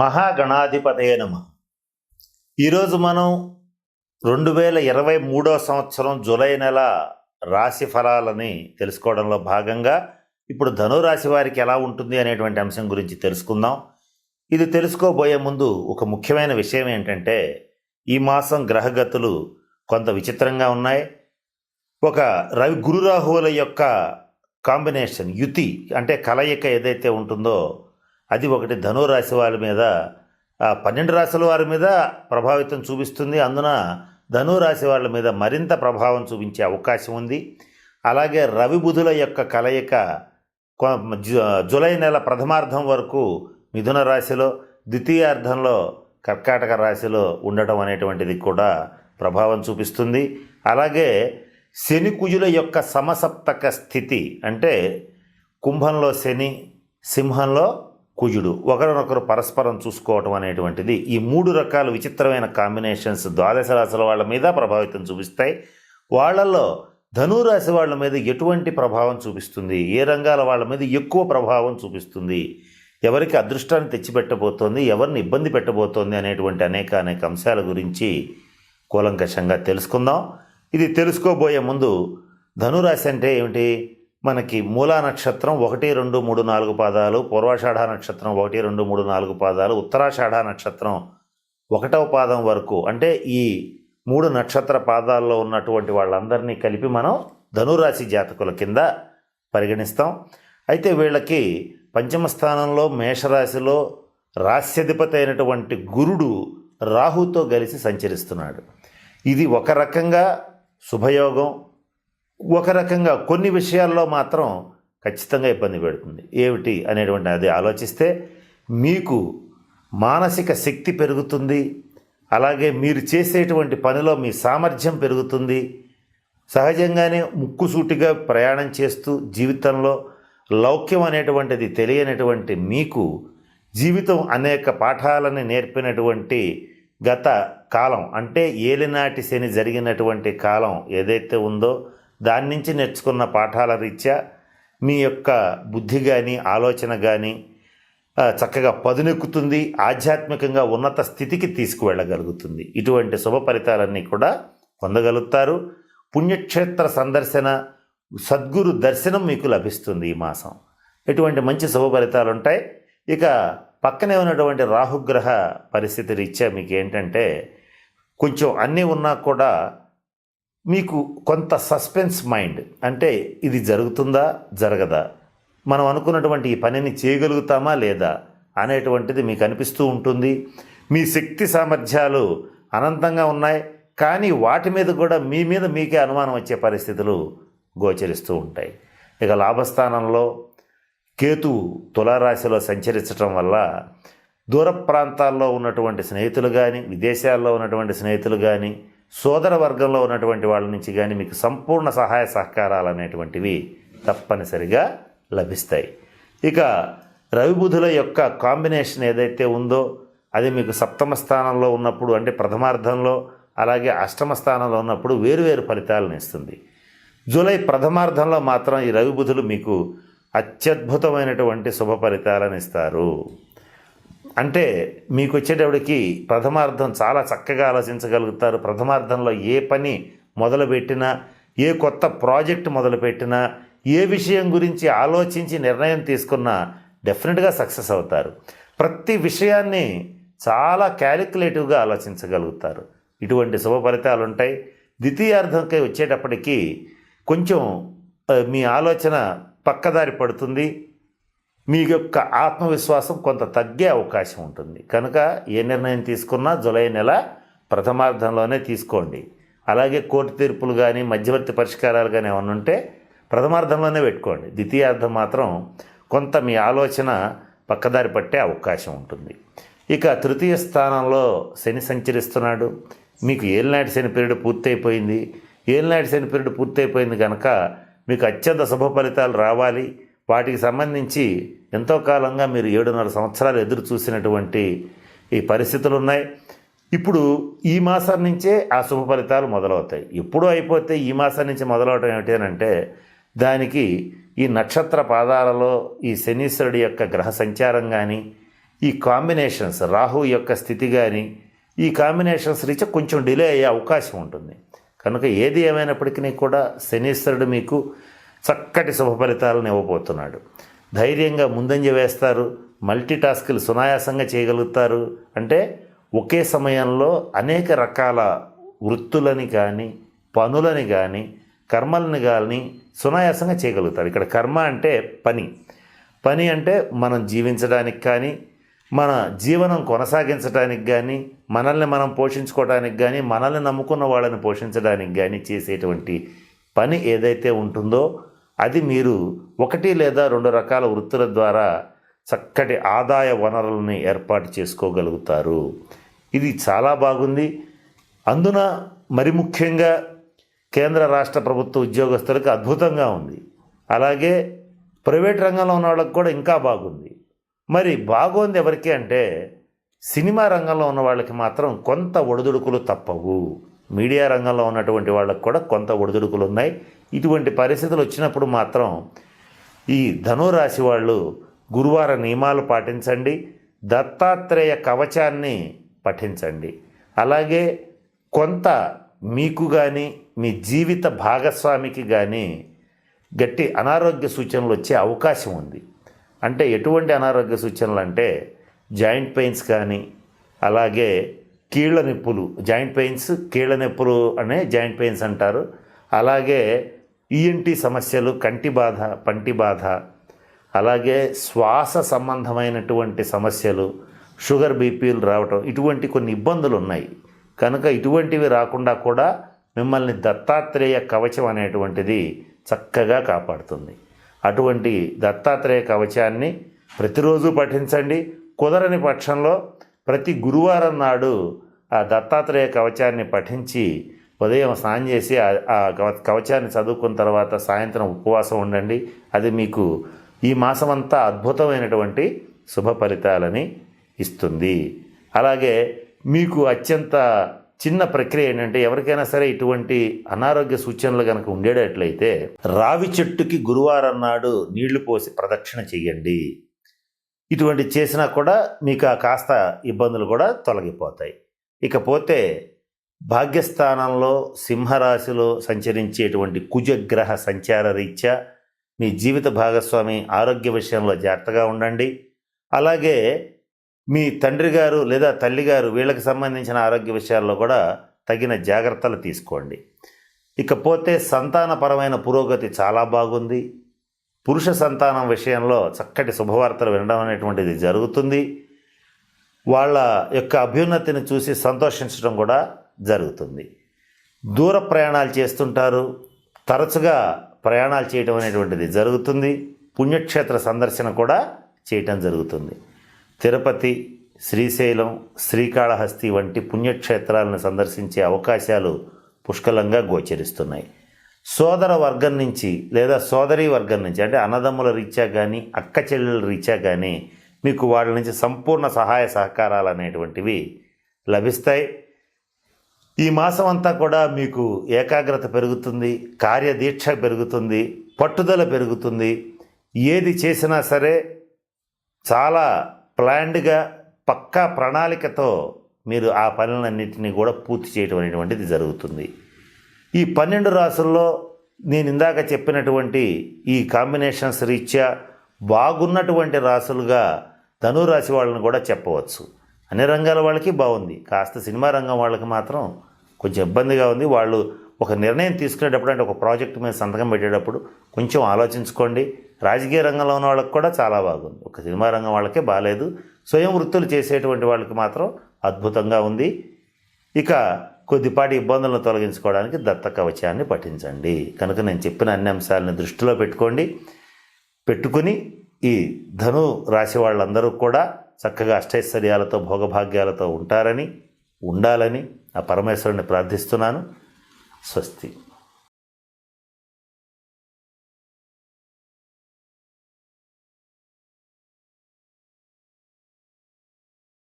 మహాగణాధిపతయ నమ. ఈరోజు మనం రెండు వేల ఇరవై మూడో సంవత్సరం జూలై నెల రాశి ఫలాలని తెలుసుకోవడంలో భాగంగా ఇప్పుడు ధనురాశి వారికి ఎలా ఉంటుంది అనేటువంటి అంశం గురించి తెలుసుకుందాం. ఇది తెలుసుకోబోయే ముందు ఒక ముఖ్యమైన విషయం ఏంటంటే ఈ మాసం గ్రహగతులు కొంత విచిత్రంగా ఉన్నాయి. ఒక రవి గురురాహువుల యొక్క కాంబినేషన్ యుతి అంటే కలయిక ఏదైతే ఉంటుందో అది ఒకటి ధనురాశి వారి మీద పన్నెండు రాశుల వారి మీద ప్రభావితం చూపిస్తుంది. అందున ధనురాశి వాళ్ళ మీద మరింత ప్రభావం చూపించే అవకాశం ఉంది. అలాగే రవి బుధుల యొక్క కలయిక జు- జూలై నెల ప్రథమార్థం వరకు మిథున రాశిలో ద్వితీయార్థంలో కర్కాటక రాశిలో ఉండటం అనేటువంటిది కూడా ప్రభావం చూపిస్తుంది. అలాగే శని కుజుల యొక్క సమసప్తక స్థితి అంటే కుంభంలో శని సింహంలో కుజుడు. ఒకరినొకరు పరస్పరం చూసుకోవటం అనేటువంటిది ఈ మూడు రకాల విచిత్రమైన కాంబినేషన్స్ ద్వాదశ రాశుల వాళ్ళ మీద ప్రభావితం చూపిస్తాయి. వాళ్ళల్లో ధనురాశి వాళ్ళ మీద ఎటువంటి ప్రభావం చూపిస్తుంది? ఏ రంగాల వాళ్ళ మీద ఎక్కువ ప్రభావం చూపిస్తుంది? ఎవరికి అదృష్టాన్ని తెచ్చిపెట్టబోతోంది? ఎవరిని ఇబ్బంది పెట్టబోతోంది? అనేటువంటి అనేక అనేక అంశాల గురించి కూలంకషంగా తెలుసుకుందాం. ఇది తెలుసుకోబోయే ముందు ధనురాశి అంటే ఏమిటి? మనకి మూలా నక్షత్రం ఒకటి రెండు మూడు నాలుగు పాదాలు పూర్వాషాఢ నక్షత్రం ఒకటి రెండు మూడు నాలుగు పాదాలు ఉత్తరాషాఢ నక్షత్రం ఒకటవ పాదం వరకు. అంటే ఈ మూడు నక్షత్ర పాదాల్లో ఉన్నటువంటి వాళ్ళందరినీ కలిపి మనం ధనురాశి జాతకుల కింద పరిగణిస్తాం. అయితే వీళ్ళకి పంచమ స్థానంలో మేషరాశిలో రాస్యధిపతి అయినటువంటి గురుడు రాహుతో కలిసి సంచరిస్తున్నాడు. ఇది ఒక రకంగా శుభయోగం ఒక రకంగా కొన్ని విషయాల్లో మాత్రం ఖచ్చితంగా ఇబ్బంది పెడుతుంది. ఏమిటి అనేటువంటి అది ఆలోచిస్తే మీకు మానసిక శక్తి పెరుగుతుంది. అలాగే మీరు చేసేటువంటి పనిలో మీ సామర్థ్యం పెరుగుతుంది. సహజంగానే ముక్కుసూటిగా ప్రయాణం చేస్తూ జీవితంలో లౌక్యం అనేటువంటిది తెలియనటువంటి మీకు జీవితం అనేక పాఠాలను నేర్పినటువంటి గత కాలం అంటే ఏలినాటి శని జరిగినటువంటి కాలం ఏదైతే ఉందో దాని నుంచి నేర్చుకున్న పాఠాల రీత్యా మీ యొక్క బుద్ధి కానీ ఆలోచన కానీ చక్కగా పదునెక్కుతుంది ఆధ్యాత్మికంగా ఉన్నత స్థితికి తీసుకువెళ్ళగలుగుతుంది. ఇటువంటి శుభ ఫలితాలన్నీ కూడా పొందగలుగుతారు. పుణ్యక్షేత్ర సందర్శన సద్గురు దర్శనం మీకు లభిస్తుంది ఈ మాసం. ఇటువంటి మంచి శుభ ఫలితాలు ఉంటాయి ఇక పక్కనే ఉన్నటువంటి రాహుగ్రహ పరిస్థితి రీత్యా మీకు ఏంటంటే కొంచెం అన్నీ ఉన్నా కూడా మీకు కొంత సస్పెన్స్ మైండ్ అంటే ఇది జరుగుతుందా జరగదా? మనం అనుకున్నటువంటి ఈ పనిని చేయగలుగుతామా లేదా అనేటువంటిది మీకు అనిపిస్తూ ఉంటుంది. మీ శక్తి సామర్థ్యాలు అనంతంగా ఉన్నాయి కానీ వాటి మీద కూడా మీ మీద మీకే అనుమానం వచ్చే పరిస్థితులు గోచరిస్తూ ఉంటాయి. ఇక లాభస్థానంలో కేతు తులారాశిలో సంచరించటం వల్ల దూర ప్రాంతాల్లో ఉన్నటువంటి స్నేహితులు కానీ విదేశాల్లో ఉన్నటువంటి స్నేహితులు కానీ సోదర వర్గంలో ఉన్నటువంటి వాళ్ళ నుంచి కానీ మీకు సంపూర్ణ సహాయ సహకారాలు అనేటువంటివి తప్పనిసరిగా లభిస్తాయి. ఇక రవిబుధుల యొక్క కాంబినేషన్ ఏదైతే ఉందో అది మీకు సప్తమ స్థానంలో ఉన్నప్పుడు అంటే ప్రథమార్థంలో అలాగే అష్టమ స్థానంలో ఉన్నప్పుడు వేరువేరు ఫలితాలను ఇస్తుంది. జూలై ప్రథమార్థంలో మాత్రం ఈ రవిబుధులు మీకు అత్యద్భుతమైనటువంటి శుభ ఫలితాలను ఇస్తారు. అంటే మీకు వచ్చేటప్పటికి ప్రథమార్థం చాలా చక్కగా ఆలోచించగలుగుతారు. ప్రథమార్థంలో ఏ పని మొదలుపెట్టినా ఏ కొత్త ప్రాజెక్ట్ మొదలుపెట్టినా ఏ విషయం గురించి ఆలోచించి నిర్ణయం తీసుకున్నా డెఫినెట్గా సక్సెస్ అవుతారు. ప్రతి విషయాన్ని చాలా క్యాలిక్యులేటివ్గా ఆలోచించగలుగుతారు. ఇటువంటి శుభ ఫలితాలు ఉంటాయి ద్వితీయార్థంకి వచ్చేటప్పటికి కొంచెం మీ ఆలోచన పక్కదారి పడుతుంది. మీ యొక్క ఆత్మవిశ్వాసం కొంత తగ్గే అవకాశం ఉంటుంది. కనుక ఏ నిర్ణయం తీసుకున్నా జులై నెల ప్రథమార్థంలోనే తీసుకోండి. అలాగే కోర్టు తీర్పులు కానీ మధ్యవర్తి పరిష్కారాలు కానీ ఏమైనా ఉంటే ప్రథమార్థంలోనే పెట్టుకోండి. ద్వితీయార్థం మాత్రం కొంత మీ ఆలోచన పక్కదారి పట్టే అవకాశం ఉంటుంది. ఇక తృతీయ స్థానంలో శని సంచరిస్తున్నాడు. మీకు ఏలినాటి శని పీరియడ్ పూర్తయిపోయింది. ఏలినాటి శని పీరియడ్ పూర్తయిపోయింది కనుక మీకు అత్యంత శుభ ఫలితాలు రావాలి. వాటికి సంబంధించి ఎంతో కాలంగా మీరు ఏడున్నర సంవత్సరాలు ఎదురు చూసినటువంటి ఈ పరిస్థితులు ఉన్నాయి ఇప్పుడు ఈ మాసం నుంచే ఆ శుభ ఫలితాలు మొదలవుతాయి. ఎప్పుడు అయిపోతే ఈ మాసం నుంచి మొదలవటం ఏమిటి అని అంటే దానికి ఈ నక్షత్ర పాదాలలో ఈ శనీశ్వరుడి యొక్క గ్రహ సంచారం కానీ ఈ కాంబినేషన్స్ రాహు యొక్క స్థితి కానీ ఈ కాంబినేషన్స్ రీచ్ కొంచెం డిలే అయ్యే అవకాశం ఉంటుంది. కనుక ఏది ఏమైనప్పటికీ కూడా శనీశ్వరుడు మీకు చక్కటి శుభ ఫలితాలను ఇవ్వబోతున్నాడు. ధైర్యంగా ముందంజ వేస్తారు. మల్టీ టాస్కులు సునాయాసంగా చేయగలుగుతారు. అంటే ఒకే సమయంలో అనేక రకాల వృత్తులని కానీ పనులని కానీ కర్మలని కానీ సునాయాసంగా చేయగలుగుతారు. ఇక్కడ కర్మ అంటే పని. పని అంటే మనం జీవించడానికి కానీ మన జీవనం కొనసాగించడానికి కానీ మనల్ని మనం పోషించుకోవడానికి కానీ మనల్ని నమ్ముకున్న వాళ్ళని పోషించడానికి కానీ చేసేటువంటి పని ఏదైతే ఉంటుందో అది మీరు ఒకటి లేదా రెండు రకాల వృత్తుల ద్వారా చక్కటి ఆదాయ వనరులని ఏర్పాటు చేసుకోగలుగుతారు. ఇది చాలా బాగుంది. అందున మరి ముఖ్యంగా కేంద్ర రాష్ట్ర ప్రభుత్వ ఉద్యోగస్తులకు అద్భుతంగా ఉంది. అలాగే ప్రైవేట్ రంగంలో ఉన్న వాళ్ళకి కూడా ఇంకా బాగుంది. మరి బాగుంది ఎవరికి అంటే సినిమా రంగంలో ఉన్న వాళ్ళకి మాత్రం కొంత ఒడిదుడుకులు తప్పవు. మీడియా రంగంలో ఉన్నటువంటి వాళ్ళకి కూడా కొంత ఒడిదుడుకులు ఉన్నాయి. ఇటువంటి పరిస్థితులు వచ్చినప్పుడు మాత్రం ఈ ధనురాశి వాళ్ళు గురువార నియమాలు పాటించండి దత్తాత్రేయ కవచాన్ని పఠించండి. అలాగే కొంత మీకు కానీ మీ జీవిత భాగస్వామికి కానీ గట్టి అనారోగ్య సూచనలు వచ్చే అవకాశం ఉంది. అంటే ఎటువంటి అనారోగ్య సూచనలు అంటే జాయింట్ పెయిన్స్ కానీ అలాగే కీళ్ళ నొప్పులు జాయింట్ పెయిన్స్ కీళ్ళ నొప్పులు అనే జాయింట్ పెయిన్స్ అంటారు. అలాగే ఈఎన్టీ సమస్యలు కంటి బాధ పంటి బాధ అలాగే శ్వాస సంబంధమైనటువంటి సమస్యలు షుగర్ బీపీలు రావటం ఇటువంటి కొన్ని ఇబ్బందులు ఉన్నాయి. కనుక ఇటువంటివి రాకుండా కూడా మిమ్మల్ని దత్తాత్రేయ కవచం అనేటువంటిది చక్కగా కాపాడుతుంది. అటువంటి దత్తాత్రేయ కవచాన్ని ప్రతిరోజు పఠించండి. కుదరని పక్షంలో ప్రతి గురువారం నాడు ఆ దత్తాత్రేయ కవచాన్ని పఠించి ఉదయం స్నానం చేసి ఆ- కవ- కవచాన్ని చదువుకున్న తర్వాత సాయంత్రం ఉపవాసం ఉండండి. అది మీకు ఈ మాసమంతా అద్భుతమైనటువంటి శుభ ఫలితాలని ఇస్తుంది. అలాగే మీకు అత్యంత చిన్న ప్రక్రియ ఏంటంటే ఎవరికైనా సరే ఇటువంటి అనారోగ్య సూచనలు కనుక ఉండేటట్లయితే రావి చెట్టుకి గురువారం నాడు నీళ్ళు పోసి ప్రదక్షిణ చేయండి ఇటువంటి చేసినా కూడా మీకు ఆ కాస్త ఇబ్బందులు కూడా తొలగిపోతాయి. ఇకపోతే భాగ్యస్థానంలో సింహరాశిలో సంచరించేటువంటి కుజగ్రహ సంచార రీత్యా మీ జీవిత భాగస్వామి ఆరోగ్య విషయంలో జాగ్రత్తగా ఉండండి. అలాగే మీ తండ్రి గారు లేదా తల్లి గారు వీళ్ళకి సంబంధించిన ఆరోగ్య విషయాల్లో కూడా తగిన జాగ్రత్తలు తీసుకోండి. ఇకపోతే సంతానపరమైన పురోగతి చాలా బాగుంది. పురుష సంతానం విషయంలో చక్కటి శుభవార్తలు వినడం అనేటువంటిది జరుగుతుంది. వాళ్ళ యొక్క అభ్యున్నతిని చూసి సంతోషించడం కూడా జరుగుతుంది. దూర ప్రయాణాలు చేస్తుంటారు. తరచుగా ప్రయాణాలు చేయటం అనేటువంటిది జరుగుతుంది. పుణ్యక్షేత్ర సందర్శన కూడా చేయటం జరుగుతుంది. తిరుపతి శ్రీశైలం శ్రీకాళహస్తి వంటి పుణ్యక్షేత్రాలను సందర్శించే అవకాశాలు పుష్కలంగా గోచరిస్తున్నాయి. సోదర వర్గం నుంచి లేదా సోదరీ వర్గం నుంచి అంటే అన్నదమ్ముల రీత్యా కానీ అక్క చెల్లెల రీత్యా కానీ మీకు వాళ్ళ నుంచి సంపూర్ణ సహాయ సహకారాలు అనేటువంటివి లభిస్తాయి. ఈ మాసం అంతా కూడా మీకు ఏకాగ్రత పెరుగుతుంది కార్యదీక్ష పెరుగుతుంది పట్టుదల పెరుగుతుంది. ఏది చేసినా సరే చాలా ప్లాన్డ్గా పక్కా ప్రణాళికతో మీరు ఆ పనులన్నింటినీ కూడా పూర్తి చేయడం అనేటువంటిది జరుగుతుంది. ఈ పన్నెండు రాసుల్లో నేను ఇందాక చెప్పినటువంటి ఈ కాంబినేషన్స్ రీత్యా బాగున్నటువంటి రాసులుగా ధనురాశి వాళ్ళని కూడా చెప్పవచ్చు. అన్ని రంగాల వాళ్ళకి బాగుంది. కాస్త సినిమా రంగం వాళ్ళకి మాత్రం కొంచెం ఇబ్బందిగా ఉంది. వాళ్ళు ఒక నిర్ణయం తీసుకునేటప్పుడు అంటే ఒక ప్రాజెక్ట్ మీద సంతకం పెట్టేటప్పుడు కొంచెం ఆలోచించుకోండి. రాజకీయ రంగంలో ఉన్న వాళ్ళకి కూడా చాలా బాగుంది. ఒక సినిమా రంగం వాళ్ళకే బాగాలేదు స్వయం వృత్తులు చేసేటువంటి వాళ్ళకి మాత్రం అద్భుతంగా ఉంది. ఇక కొద్దిపాటి ఇబ్బందులను తొలగించుకోవడానికి దత్త కవచాన్ని పఠించండి. కనుక నేను చెప్పిన అన్ని అంశాలను దృష్టిలో పెట్టుకోండి. పెట్టుకుని ఈ ధను రాశి వాళ్ళందరూ కూడా చక్కగా అష్టైశ్వర్యాలతో భోగభాగ్యాలతో ఉంటారని ఉండాలని ఆ పరమేశ్వరుని ప్రార్థిస్తున్నాను. స్వస్తి.